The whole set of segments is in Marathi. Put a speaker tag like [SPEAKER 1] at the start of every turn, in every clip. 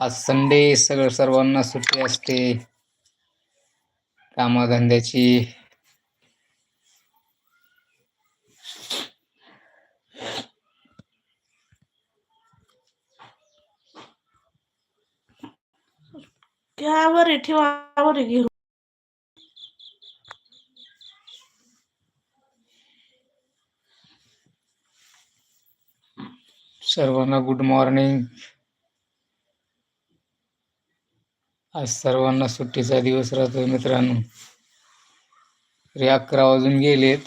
[SPEAKER 1] आज संडे सगळं सर्वांना सुट्टी असते. कामाधंद्याची.
[SPEAKER 2] घ्यावर ठेवावर घेऊन.
[SPEAKER 1] सर्वांना गुड मॉर्निंग आज सर्वांना सुट्टीचा दिवस राहतोय मित्रांनो. तरी अकरा वाजून गेलेत.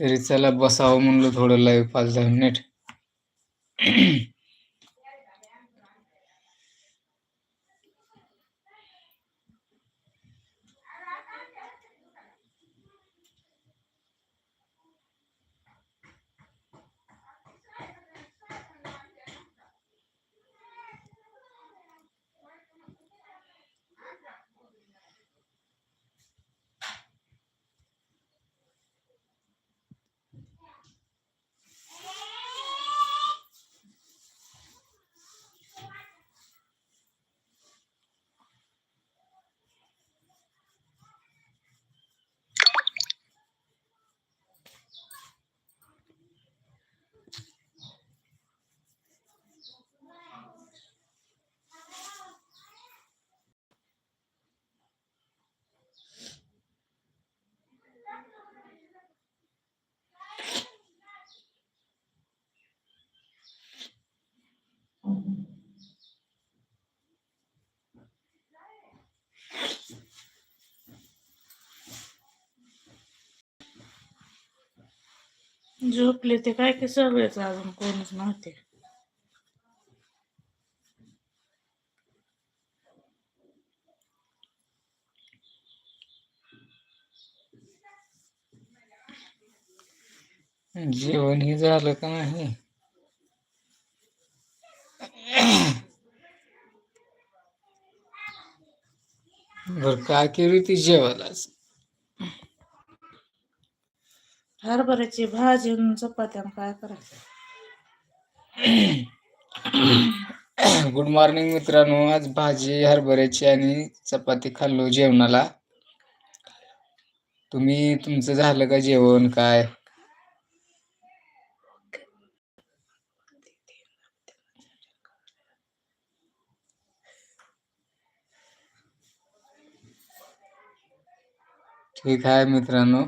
[SPEAKER 1] तरी चला बसावं म्हणलं थोडं लाईव्ह पाच दहा मिनिट
[SPEAKER 2] झोपले ते काय की सगळेच अजून कोणच नव्हते.
[SPEAKER 1] जेवण हे झालं का नाही? बर काय केली ती जेवायलाच
[SPEAKER 2] हरभऱ्याची भाजी आणि चपात्या काय करायचं?
[SPEAKER 1] गुड मॉर्निंग मित्रांनो. आज भाजी हरभऱ्याची आणि चपाती खाल्लो जेवणाला. तुम्ही तुमचं झालं का जेवण? काय? ठीक आहे मित्रांनो.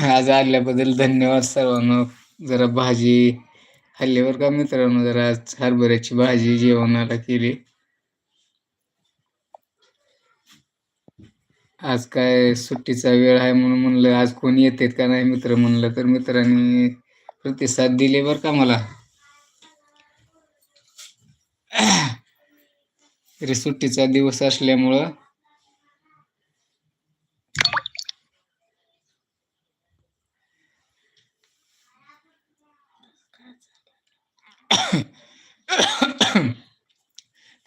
[SPEAKER 1] आज आल्याबद्दल धन्यवाद सर्वांना. जरा भाजी हल्लीवर का मित्रांनो जरा आज हरभऱ्याची भाजी जेवणाला केली. आज काय सुट्टीचा वेळ आहे म्हणून म्हणलं आज कोणी येतेत का नाही मित्र म्हणलं तर मित्रांनी प्रतिसाद दिले बर का मला. तरी सुट्टीचा दिवस असल्यामुळं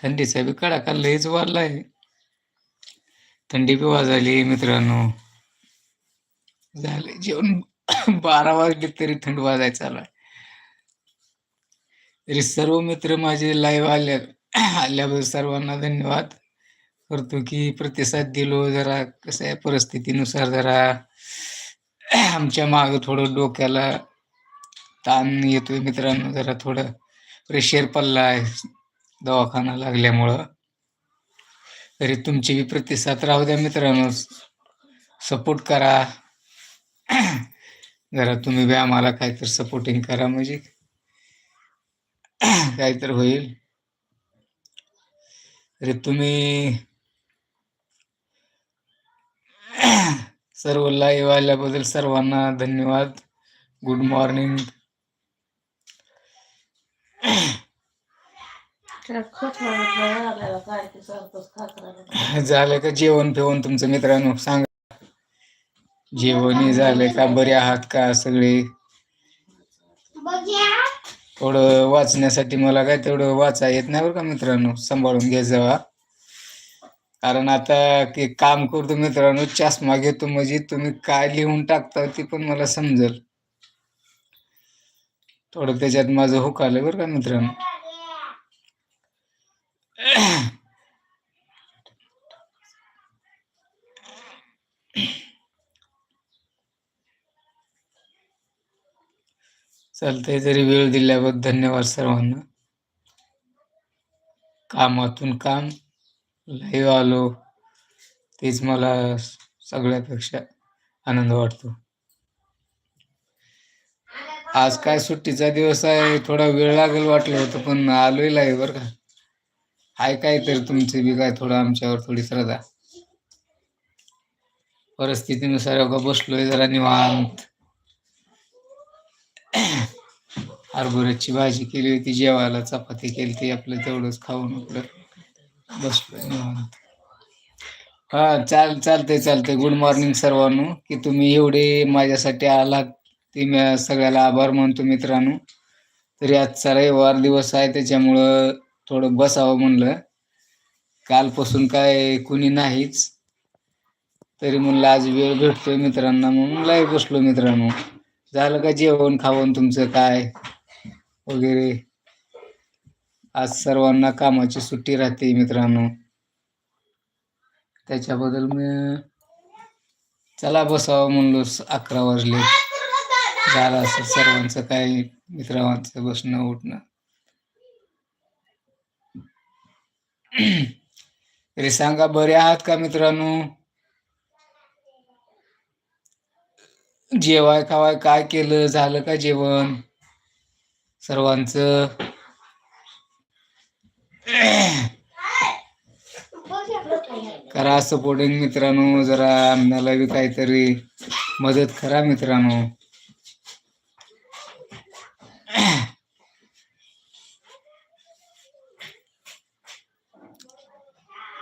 [SPEAKER 1] थंडीचा बी कडाका लयच वाढलाय थंडी बी वाजायली मित्रांनो. झाले जेवण बारा वाजले तरी थंड वाजायला चालू तरी सर्व मित्र माझे लाईव्ह आल्या आल्याबद्दल सर्वांना धन्यवाद. करतो की प्रतिसाद दिलो जरा कसं आहे परिस्थितीनुसार जरा. आमच्या माग थोडं डोक्याला ताण येतोय मित्रांनो जरा थोडं प्रेशर पडलाय दवाखाना लागल्यामुळं. तरी तुमची बी प्रतिसाद राहू द्या मित्रांनो. सपोर्ट करा. जरा तुम्ही बी आम्हाला काहीतरी सपोर्टिंग करा म्हणजे. काहीतरी होईल. तरी तुम्ही. सर्व लाईव्ह आल्याबद्दल सर्वांना धन्यवाद. गुड मॉर्निंग झालं का जेवण फेवण तुमचं मित्रांनो? सांगा. जेवण झालंय का? बरे आहात का सगळे? थोडं वाचण्यासाठी मला काय तेवढं वाचा येत नाही बरं का मित्रांनो? सांभाळून घ्या जावा कारण आता की काम करतो मित्रांनो चष्मा घेतो म्हणजे तुम्ही काय लिहून टाकता ते पण मला समजेल. थोडं त्याच्यात माझं हुक आलं बरं का मित्रांनो? चालतंय जरी वेळ दिल्याबद्दल धन्यवाद सर्वांना. कामातून काम लाईव्ह आलो तेच मला सगळ्यापेक्षा आनंद वाटतो. आज काय सुट्टीचा दिवस आहे थोडा वेळ लागेल वाटलं होतं पण आलोय लाईव्ह बरं का. आहे काय तर तुमचे बी काय थोडं आमच्यावर थोडी श्रद्धा. परिस्थितीनुसार का बसलोय जरा निवांत. हरभऱ्याची भाजी केली होती जेवायला चपाती केली ती आपलं तेवढंच खाऊन आपलं बसलोय निवांत. हा चाल चालतंय चालतंय. गुड मॉर्निंग सर्वांनो. की तुम्ही एवढे माझ्यासाठी आलात ते मी सगळ्याला आभार मानतो मित्रांनो. तरी आजचा रविवार दिवस आहे त्याच्यामुळं थोडं बसावं म्हणलं. कालपासून काय कुणी नाहीच. तरी म्हणलं आज वेळ भेटतोय मित्रांना म्हणून लाईव्ह बसलो मित्रांनो. झालं का जेवण खावण तुमचं काय? वगैरे. आज सर्वांना कामाची सुट्टी राहते मित्रांनो. त्याच्याबद्दल मी चला बसावं म्हणलो अकरा वाजले. झालं असं सर्वांचं काय? मित्रांचं बसणं उठणं. तरी सांगा बरे आहात का मित्रांनो? जेवाय खावाय काय केलं? झालं का जेवण? सर्वांचं? करा सपोर्टिंग मित्रांनो जरा आम्हाला बी काहीतरी मदत करा मित्रांनो.